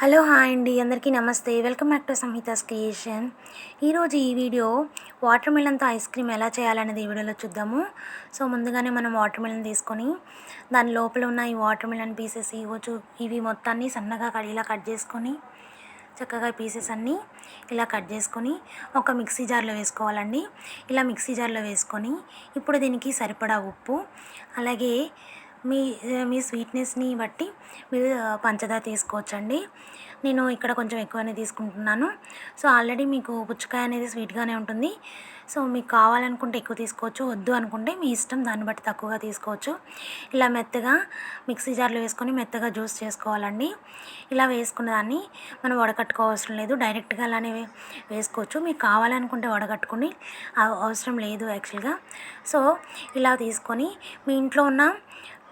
Hello hi అండి. అందరికీ నమస్తే. Welcome back to Samhita's creation. ఈరోజు ఈ వీడియో వాటర్ మిలన్తో ఐస్ క్రీమ్ ఎలా చేయాలనేది ఈ వీడియోలో చూద్దాము. సో ముందుగానే మనం వాటర్ మిలన్ తీసుకొని దాని లోపల ఉన్న ఈ వాటర్ మిలన్ పీసెస్ ఇవ్వచ్చు ఇవి మొత్తాన్ని సన్నగా ఇలా కట్ చేసుకొని చక్కగా పీసెస్ అన్నీ ఇలా కట్ చేసుకొని ఒక మిక్సీ జార్లో వేసుకోవాలండి. ఇలా మిక్సీ జార్లో వేసుకొని ఇప్పుడు దీనికి సరిపడా ఉప్పు అలాగే మీ మీ స్వీట్నెస్ని బట్టి మీరు పంచదార తీసుకోవచ్చండి. నేను ఇక్కడ కొంచెం ఎక్కువనే తీసుకుంటున్నాను. సో ఆల్రెడీ మీకు పుచ్చకాయ అనేది స్వీట్గానే ఉంటుంది. సో మీకు కావాలనుకుంటే ఎక్కువ తీసుకోవచ్చు వద్దు అనుకుంటే మీ ఇష్టం దాన్ని బట్టి తక్కువగా తీసుకోవచ్చు. ఇలా మెత్తగా మిక్సీ జార్లో వేసుకొని మెత్తగా జ్యూస్ చేసుకోవాలండి. ఇలా వేసుకున్న దాన్ని మనం వడకట్టుకోవసరం లేదు డైరెక్ట్గా అలానే వేసుకోవచ్చు. మీకు కావాలనుకుంటే వడకట్టుకుని అవసరం లేదు యాక్చువల్గా. సో ఇలా తీసుకొని మీ ఇంట్లో ఉన్న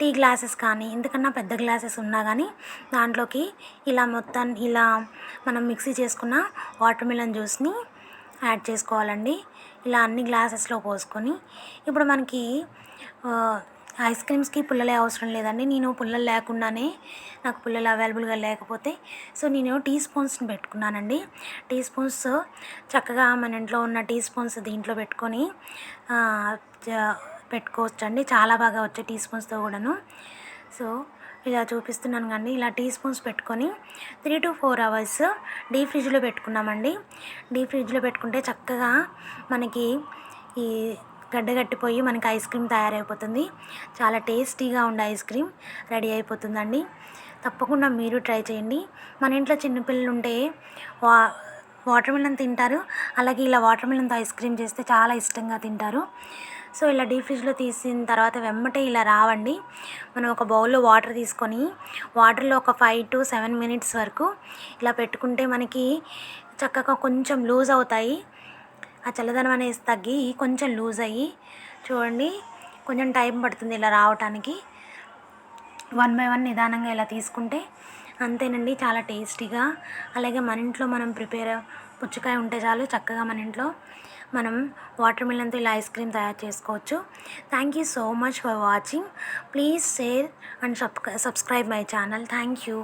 టీ గ్లాసెస్ కానీ ఇంతకన్నా పెద్ద గ్లాసెస్ ఉన్నా కానీ దాంట్లోకి ఇలా మొత్తం ఇలా మనం మిక్సీ చేసుకున్న వాటర్ మిలన్ జ్యూస్ని యాడ్ చేసుకోవాలండి. ఇలా అన్ని గ్లాసెస్లో పోసుకొని. ఇప్పుడు మనకి ఐస్ క్రీమ్స్కి పుల్లలే అవసరం లేదండి. నేను పుల్లలు లేకుండానే నాకు పుల్లలు అవైలబుల్గా లేకపోతే సో నేను టీ స్పూన్స్ని పెట్టుకున్నానండి. టీ స్పూన్స్ చక్కగా మన ఇంట్లో ఉన్న టీ స్పూన్స్ దీంట్లో పెట్టుకొని పెట్టుకోవచ్చండి. చాలా బాగా వచ్చాయి టీ స్పూన్స్తో కూడాను. సో ఇలా చూపిస్తున్నాను కానీ ఇలా టీ స్పూన్స్ పెట్టుకొని త్రీ టు ఫోర్ అవర్స్ డీ ఫ్రిడ్జ్లో పెట్టుకున్నామండి. డీ ఫ్రిడ్జ్లో పెట్టుకుంటే చక్కగా మనకి ఈ గడ్డగట్టిపోయి మనకి ఐస్ క్రీమ్ తయారైపోతుంది. చాలా టేస్టీగా ఉండే ఐస్ క్రీమ్ రెడీ అయిపోతుందండి. తప్పకుండా మీరు ట్రై చేయండి. మన ఇంట్లో చిన్నపిల్లలు ఉంటే వా వాటర్ మిలన్ తింటారు. అలాగే ఇలా వాటర్ మిలన్తో ఐస్ క్రీమ్ చేస్తే చాలా ఇష్టంగా తింటారు. సో ఇలా డీప్ ఫ్రిడ్జ్లో తీసిన తర్వాత వెమ్మటే ఇలా రావండి. మనం ఒక బౌల్లో వాటర్ తీసుకొని వాటర్లో ఒక ఫైవ్ టు సెవెన్ మినిట్స్ వరకు ఇలా పెట్టుకుంటే మనకి చక్కగా కొంచెం లూజ్ అవుతాయి. ఆ చల్లదనం అనేది తగ్గి కొంచెం లూజ్ అయ్యి చూడండి కొంచెం టైం పడుతుంది ఇలా రావటానికి. వన్ బై వన్ నిదానంగా ఇలా తీసుకుంటే అంతేనండి చాలా టేస్టీగా. అలాగే మన ఇంట్లో మనం ప్రిపేర్ పుచ్చకాయ ఉంటే చాలు చక్కగా మన ఇంట్లో మనం వాటర్ మిలన్తో ఇలా ఐస్ క్రీమ్ తయారు చేసుకోవచ్చు. Thank you so much for watching please share and subscribe my channel thank you